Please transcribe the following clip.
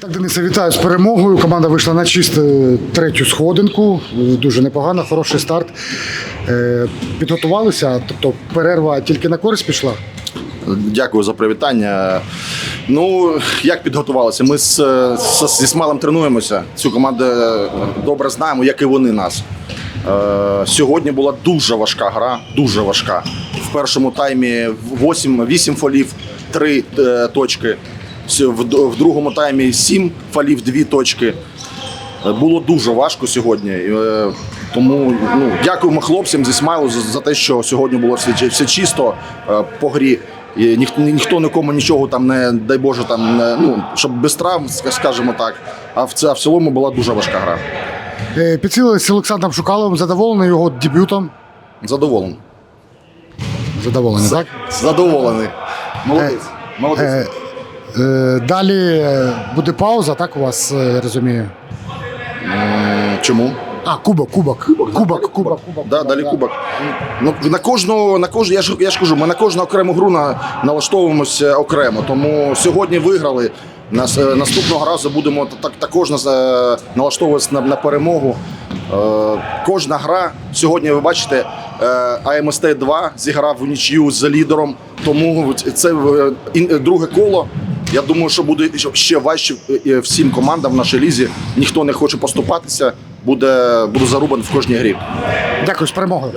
Так, Денисе, вітаю з перемогою. Команда вийшла на чисту третю сходинку. Дуже непогано, хороший старт. Е, Підготувалися, тобто перерва тільки на користь пішла. Дякую за привітання. Ну, як підготувалися? Ми з, з, зі Смалем тренуємося. Цю команду добре знаємо, як і вони нас. Е, сьогодні була дуже важка гра, дуже важка. В першому таймі 8, 8 фолів, 3 е, точки. В, другому таймі 7 фолів, 2 точки. Е, Було дуже важко сьогодні. Е, Тому ну, дякуємо хлопцям зі Смайлу за, те, що сьогодні було все, все чисто е, по грі. І ніх, ніхто нікому нічого там не дай Боже, там не, ну щоб без травм, скажімо так. А в, це, а в цілому була дуже важка гра. Підсилилися Олександром Шукаловим, задоволений його дебютом. Задоволений. Задоволений, так? Задоволений. Молодець. Молодець. Е, е, Далі е, буде пауза, так у вас, е, я розумію. Чому? А, кубок, кубок. Кубок, кубок, кубок. Да, далі кубок. Ну, на кожну, на кожну, я ж я ж кажу, ми на кожну окрему гру на, налаштовуємося окремо. Тому сьогодні виграли. Нас, е, наступного разу будемо та- так, також е, налаштовуватися на, на перемогу. Е, кожна гра сьогодні ви бачите, е, АМСТ 2 зіграв в нічию з лідером. Тому це е, друге коло. Я думаю, що буде ще важче е, всім командам в нашій лізі. Ніхто не хоче поступатися. Буде, буде зарубан в кожній грі. Дякую, з перемогою.